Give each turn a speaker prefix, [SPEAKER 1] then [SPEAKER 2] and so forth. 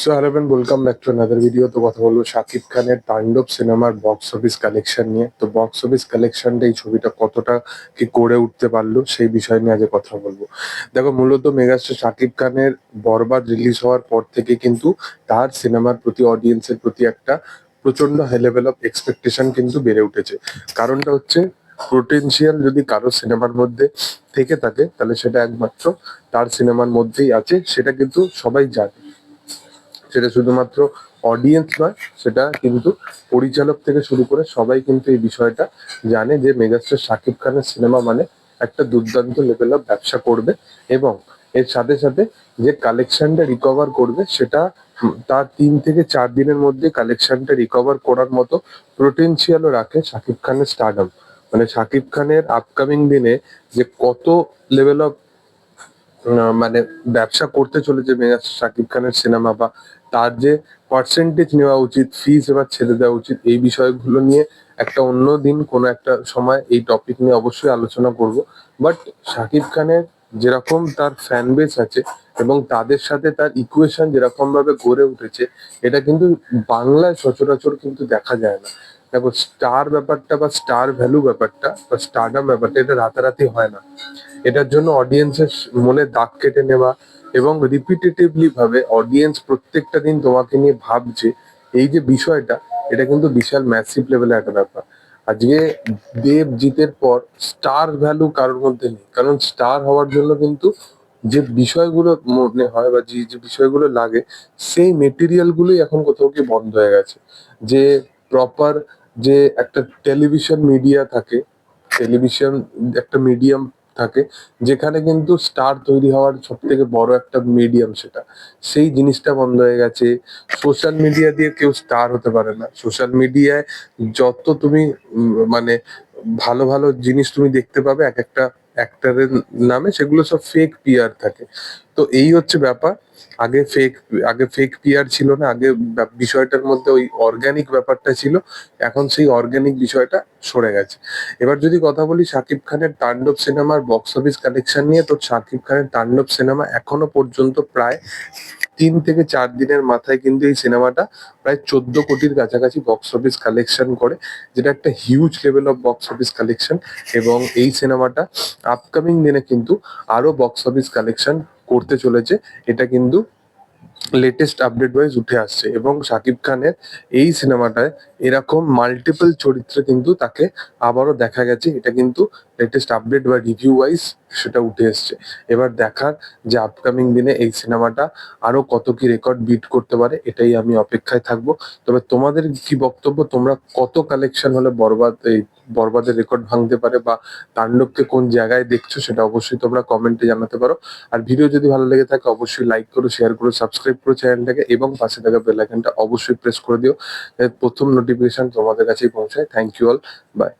[SPEAKER 1] So hello friend welcome back to another video তো কথা বলব শাকিব খানের তাণ্ডব সিনেমার বক্স অফিস কালেকশন নিয়ে। তো বক্স অফিস কালেকশনটা এই ছবিটা কতটা কি করে উঠতে পারল সেই বিষয় নিয়ে আজ কথা বলব। দেখো, মূলত মেগাস্টার শাকিব খানের বরবাদ রিলিজ হওয়ার পর থেকে কিন্তু তার সিনেমার প্রতি অডিয়েন্সের প্রতি একটা প্রচণ্ড হাই লেভেল অফ এক্সপেকটেশন কিন্তু বেড়ে উঠেছে। কারণটা হচ্ছে পোটেনশিয়াল যদি কারও সিনেমার মধ্যে থেকে থাকে, তাহলে সেটা একমাত্র তার সিনেমার মধ্যেই আছে। সেটা কিন্তু সবাই জানে। সেটা শুধুমাত্র অডিয়েন্স নয়, সেটা কিন্তু পরিচালক থেকে শুরু করে সবাই কিন্তু এই বিষয়টা জানে যে মেগাস্টার শাকিব খানের সিনেমা মানে একটা দুর্দান্ত লেভেল অফ ব্যবসা করবে এবং এর সাথে সাথে যে কালেকশনটা রিকভার করবে, সেটা তার তিন থেকে চার দিনের মধ্যে কালেকশনটা রিকভার করার মতো পোটেনশিয়ালও রাখে শাকিব খানের স্টারডাম মানে শাকিব খানের আপকামিং দিনে যে কত লেভেল অফ মানে ব্যবসা করতে চলেছে মেগাস্টার শাকিব খানের সিনেমা বা তার যে পার্সেন্টেজ নেওয়া উচিত ফিস এবার ছেড়ে দেওয়া উচিত, এই বিষয়গুলো নিয়ে একটা অন্য দিন কোনো একটা সময় এই টপিক নিয়ে অবশ্যই আলোচনা করব। বাট শাকিব খানের যেরকম তার ফ্যান বেস আছে এবং তাদের সাথে তার ইকুয়েশন যেরকম ভাবে গড়ে উঠেছে, এটা কিন্তু বাংলায় সচরাচর কিন্তু দেখা যায় না। দেখো স্টার ব্যাপারটা বা স্টার ভ্যালু ব্যাপারটা বা স্টারডাম ব্যাপারটা এটা রাতারাতি হয় না। এটার জন্য অডিয়েন্সের মনে দাগ কেটে নেওয়া এবং রিপিটেটিভলি ভাবে অডিয়েন্স প্রত্যেকটা দিন তোমাকে নিয়ে ভাবছে, এই যে বিষয়টা, এটা কিন্তু বিশাল ম্যাসিভ লেভেলের একটা ব্যাপার। আজকে দেব জিতের পর স্টার ভ্যালু কারোর মধ্যে নেই। কারণ স্টার হওয়ার জন্য কিন্তু যে বিষয়গুলো মনে হয় বা যে যে বিষয়গুলো লাগে, সেই মেটেরিয়াল গুলোই এখন কোথাও কি বন্ধ হয়ে গেছে। যে প্রপার যে একটা টেলিভিশন মিডিয়া থাকে টেলিভিশন একটা মিডিয়াম থাকে, যেখানে কিন্তু স্টার তৈরি হওয়ার সব থেকে বড় একটা মিডিয়াম সেটা। সেই জিনিসটা বন্ধ হয়ে গেছে। সোশ্যাল মিডিয়া দিয়ে কেউ স্টার হতে পারে না। সোশ্যাল মিডিয়ায় যত তুমি মানে ভালো ভালো জিনিস তুমি দেখতে পাবে, এক একটা অ্যাক্টরের নামে সেগুলো সব ফেক পিয়ার থাকে। তো এই হচ্ছে ব্যাপার। আগে ফেক আগে ফেক পিয়ার ছিল না, আগে বিষয়টার মধ্যে ওই অর্গানিক ব্যাপারটা ছিল। এখন সেই অর্গানিক বিষয়টা সরে গেছে। এবার যদি কথা বলি শাকিব খানের তাণ্ডব সিনেমার বক্স অফিস কালেকশন নিয়ে, তো শাকিব খানের তাণ্ডব সিনেমা এখনও পর্যন্ত প্রায় তিন থেকে চার দিনের মাথায় কিন্তু এই সিনেমাটা প্রায় চোদ্দ কোটির কাছাকাছি বক্স অফিস কালেকশন করে, যেটা একটা huge level of box office collection এবং এই সিনেমাটা আপকামিং দিনে কিন্তু আরও বক্স অফিস কালেকশন করতে চলেছে। এটা কিন্তু লেটেস্ট আপডেট ওয়াইজ উঠে আসছে এবং শাকিব খানের এই সিনেমাটায় এরকম মাল্টিপল চরিত্রে কিন্তু তাকে আবারও দেখা গেছে। এটা কিন্তু লেটেস্ট আপডেট বা রিভিউ ওয়াইজ সেটা উঠে এসছে। এবার দেখার যে আপকামিং দিনে এই সিনেমাটা আরও কত কি রেকর্ড বিট করতে পারে, এটাই আমি অপেক্ষায় থাকব। তবে তোমাদের কি বক্তব্য? তোমরা কত কালেকশন হলে বরবাদ, এই বরবাদের রেকর্ড ভাঙতে পারে বা তাণ্ডবকে কোন জায়গায় দেখছ সেটা অবশ্যই তোমরা কমেন্টে জানাতে পারো। আর ভিডিও যদি ভালো লেগে থাকে, অবশ্যই লাইক করো শেয়ার করো সাবস্ক্রাইব করো চ্যানেলটাকে এবং পাশে থাকা বেল আইকনটা অবশ্যই প্রেস করে দিও। প্রথম নোটিফিকেশন তোমাদের কাছেই পৌঁছায়। Thank you all by